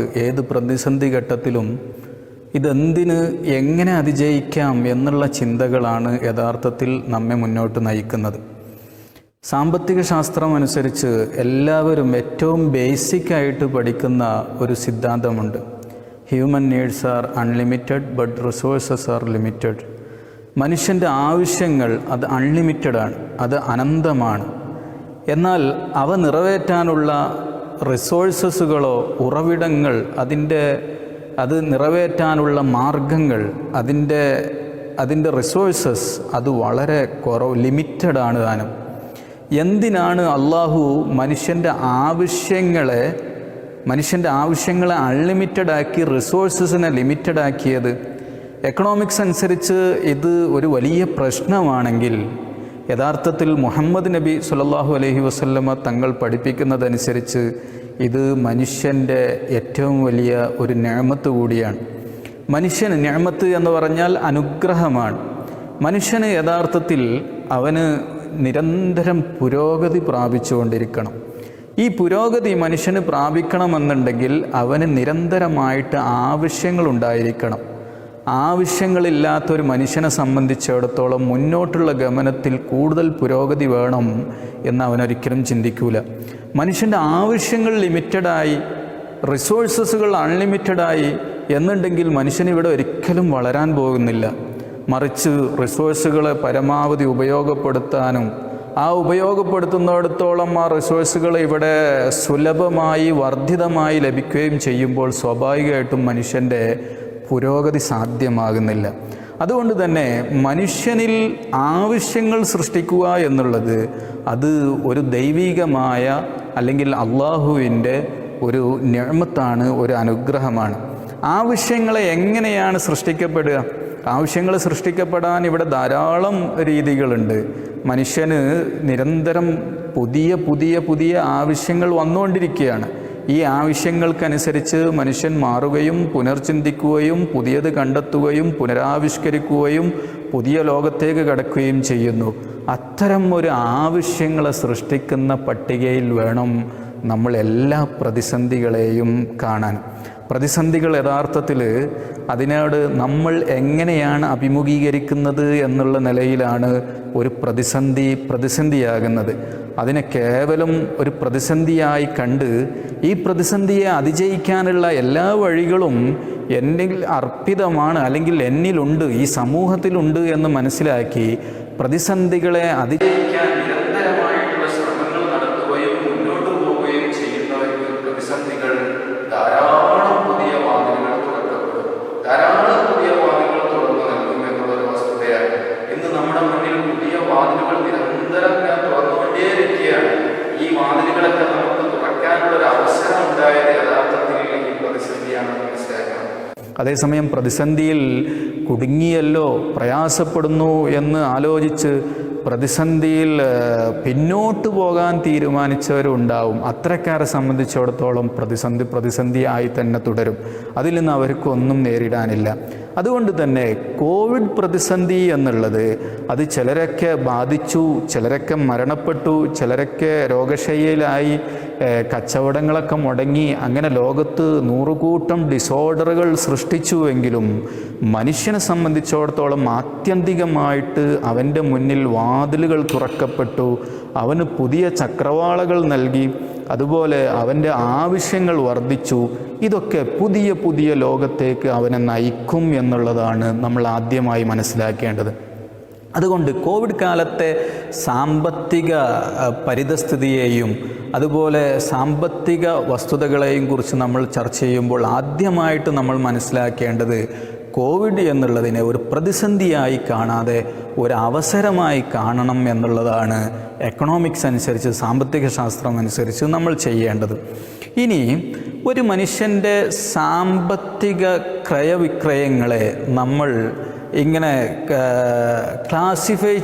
ഏത് പ്രതിസന്ധി ഘട്ടത്തിലും ഇതെന്തിന് എങ്ങനെ അതിജയിക്കാം എന്നുള്ള ചിന്തകളാണ് യഥാർത്ഥത്തിൽ നമ്മെ മുന്നോട്ട് നയിക്കുന്നത്. സാമ്പത്തിക ശാസ്ത്രം അനുസരിച്ച് എല്ലാവരും ഏറ്റവും ബേസിക് ആയിട്ട് പഠിക്കുന്ന ഒരു സിദ്ധാന്തമുണ്ട്. Human needs are unlimited but resources are limited മനുഷ്യന്റെ ആവശ്യങ്ങൾ അത് അൺലിമിറ്റഡ് ആണ് അത് അനന്തമാണ്. എന്നാൽ അവ നിറവേറ്റാനുള്ള റിസോഴ്സസുകളോ ഉറവിടങ്ങൾ അതിന്റെ അത് നിറവേറ്റാനുള്ള മാർഗങ്ങൾ അതിന്റെ അതിന്റെ റിസോഴ്സസ് അത് വളരെ കുറവ് ലിമിറ്റഡ് ആണ് താനും. എന്തിനാണ് അള്ളാഹു മനുഷ്യന്റെ ആവശ്യങ്ങളെ മനുഷ്യന്റെ ആവശ്യങ്ങളെ അൺലിമിറ്റഡ് ആക്കി റിസോഴ്സസിനെ ലിമിറ്റഡ് ആക്കിയത്? എക്കണോമിക്സ് അനുസരിച്ച് ഇത് ഒരു വലിയ പ്രശ്നമാണെങ്കിൽ യഥാർത്ഥത്തിൽ മുഹമ്മദ് നബി സുലല്ലാഹു അലഹി വസല്ലമ തങ്ങൾ പഠിപ്പിക്കുന്നതനുസരിച്ച് ഇത് മനുഷ്യന്റെ ഏറ്റവും വലിയ ഒരു ഞാമത്ത് കൂടിയാണ്. മനുഷ്യന് ഞാമത്ത് എന്ന് പറഞ്ഞാൽ അനുഗ്രഹമാണ്. മനുഷ്യന് യഥാർത്ഥത്തിൽ അവന് നിരന്തരം പുരോഗതി പ്രാപിച്ചുകൊണ്ടിരിക്കണം. ഈ പുരോഗതി മനുഷ്യന് പ്രാപിക്കണമെന്നുണ്ടെങ്കിൽ അവന് നിരന്തരമായിട്ട് ആവശ്യങ്ങളുണ്ടായിരിക്കണം ആവശ്യങ്ങളില്ലാത്ത ഒരു മനുഷ്യനെ സംബന്ധിച്ചിടത്തോളം മുന്നോട്ടുള്ള ഗമനത്തിൽ കൂടുതൽ പുരോഗതി വേണം എന്ന് അവനൊരിക്കലും ചിന്തിക്കൂല. മനുഷ്യന്റെ ആവശ്യങ്ങൾ ലിമിറ്റഡായി റിസോഴ്സസുകൾ അൺലിമിറ്റഡായി എന്നുണ്ടെങ്കിൽ മനുഷ്യൻ ഇവിടെ ഒരിക്കലും വളരാൻ പോകുന്നില്ല. മറിച്ച് റിസോഴ്സുകളെ പരമാവധി ഉപയോഗപ്പെടുത്താനും ആ ഉപയോഗപ്പെടുത്തുന്നിടത്തോളം ആ റിസോഴ്സുകൾ ഇവിടെ സുലഭമായി വർദ്ധിതമായി ലഭിക്കുകയും ചെയ്യുമ്പോൾ സ്വാഭാവികമായിട്ടും മനുഷ്യന്റെ പുരോഗതി സാധ്യമാകുന്നില്ല. അതുകൊണ്ട് തന്നെ മനുഷ്യനിൽ ആവശ്യങ്ങൾ സൃഷ്ടിക്കുക എന്നുള്ളത് അത് ഒരു ദൈവികമായ അല്ലെങ്കിൽ അള്ളാഹുവിന്റെ ഒരു ഞമത്താണ് ഒരു അനുഗ്രഹമാണ്. ആവശ്യങ്ങളെ എങ്ങനെയാണ് സൃഷ്ടിക്കപ്പെടുക? ആവശ്യങ്ങൾ സൃഷ്ടിക്കപ്പെടാൻ ഇവിടെ ധാരാളം രീതികളുണ്ട്. മനുഷ്യന് നിരന്തരം പുതിയ പുതിയ പുതിയ ആവശ്യങ്ങൾ വന്നുകൊണ്ടിരിക്കുകയാണ്. ഈ ആവശ്യങ്ങൾക്കനുസരിച്ച് മനുഷ്യൻ മാറുകയും പുനർചിന്തിക്കുകയും പുതിയത് കണ്ടെത്തുകയും പുനരാവിഷ്കരിക്കുകയും പുതിയ ലോകത്തേക്ക് കടക്കുകയും ചെയ്യുന്നു. അത്തരം ഒരു ആവശ്യങ്ങളെ സൃഷ്ടിക്കുന്ന പട്ടികയിൽ വേണം നമ്മൾ എല്ലാ പ്രതിസന്ധികളെയും കാണാൻ. പ്രതിസന്ധികൾ യഥാർത്ഥത്തിൽ അതിനോട് നമ്മൾ എങ്ങനെയാണ് അഭിമുഖീകരിക്കുന്നത് എന്നുള്ള നിലയിലാണ് ഒരു പ്രതിസന്ധി പ്രതിസന്ധിയാകുന്നത്. അതിനെ കേവലം ഒരു പ്രതിസന്ധിയായി കണ്ട് ഈ പ്രതിസന്ധിയെ അതിജയിക്കാനുള്ള എല്ലാ വഴികളും എന്നിൽ അർപ്പിതമാണ് അല്ലെങ്കിൽ എന്നിലുണ്ട് ഈ സമൂഹത്തിലുണ്ട് എന്ന് മനസ്സിലാക്കി പ്രതിസന്ധികളെ അതിജയിക്കാൻ നിരന്തരമായിട്ടുള്ള ശ്രമങ്ങൾ നടത്തുകയും മുന്നോട്ട് പോവുകയും ചെയ്യുന്നവർക്ക് പ്രതിസന്ധികൾ ധാരാളം പുതിയ വാതിലുകൾ തുറക്കപ്പെടും ധാരാളം പുതിയ വാതിലുകൾ തുറന്നു നൽകും എന്നുള്ളൊരു വസ്തുതയാണ് ഇന്ന് നമ്മുടെ മുന്നിൽ പുതിയ വാതിലുകൾ നിരന്തരം ഇങ്ങനെ തുറന്നുകൊണ്ടേയിരിക്കുകയാണ് ഈ വാതിലുകളൊക്കെ നമുക്ക് തുറക്കാനുള്ള ഒരു അവസരം ഉണ്ടായത് യഥാർത്ഥത്തിൽ ഈ പ്രതിസന്ധിയാണെന്ന് മനസ്സിലാക്കണം അതേസമയം പ്രതിസന്ധിയിൽ കുടുങ്ങിയല്ലോ പ്രയാസപ്പെടുന്നു എന്ന് ആലോചിച്ച് പ്രതിസന്ധിയിൽ പിന്നോട്ട് പോകാൻ തീരുമാനിച്ചവരുണ്ടാവും. അത്തരക്കാരെ സംബന്ധിച്ചിടത്തോളം പ്രതിസന്ധി പ്രതിസന്ധിയായി തന്നെ തുടരും. അതിൽ നിന്ന് അവർക്കൊന്നും നേരിടാനില്ല. അതുകൊണ്ട് തന്നെ കോവിഡ് പ്രതിസന്ധി എന്നുള്ളത് അത് ചിലരൊക്കെ ബാധിച്ചു ചിലരൊക്കെ മരണപ്പെട്ടു ചിലരൊക്കെ രോഗശയ്യയിലായി കച്ചവടങ്ങളൊക്കെ മുടങ്ങി അങ്ങനെ ലോകത്ത് നൂറുകൂട്ടം ഡിസോർഡറുകൾ സൃഷ്ടിച്ചുവെങ്കിലും മനുഷ്യനെ സംബന്ധിച്ചിടത്തോളം ആത്യന്തികമായിട്ട് അവന്റെ മുന്നിൽ വാതിലുകൾ തുറക്കപ്പെട്ടു അവന് പുതിയ ചക്രവാളകൾ നൽകി. അതുപോലെ അവന്റെ ആവശ്യങ്ങൾ വർദ്ധിച്ചു. ഇതൊക്കെ പുതിയ പുതിയ ലോകത്തേക്ക് അവനെ നയിക്കും എന്നുള്ളതാണ് നമ്മൾ ആദ്യമായി മനസ്സിലാക്കേണ്ടത്. അതുകൊണ്ട് കോവിഡ് കാലത്തെ സാമ്പത്തിക പരിതസ്ഥിതിയെയും അതുപോലെ സാമ്പത്തിക വസ്തുതകളെയും കുറിച്ച് നമ്മൾ ചർച്ച ചെയ്യുമ്പോൾ ആദ്യമായിട്ട് നമ്മൾ മനസ്സിലാക്കേണ്ടത് കോവിഡ് എന്നുള്ളതിനെ ഒരു പ്രതിസന്ധിയായി കാണാതെ ഒരു അവസരമായി കാണണം എന്നുള്ളതാണ് എക്കണോമിക്സ് അനുസരിച്ച് സാമ്പത്തിക ശാസ്ത്രം അനുസരിച്ച് നമ്മൾ ചെയ്യേണ്ടത്. ഇനി ഒരു മനുഷ്യന്റെ സാമ്പത്തിക ക്രയവിക്രയങ്ങളെ നമ്മൾ ഇങ്ങനെ ക്ലാസിഫൈ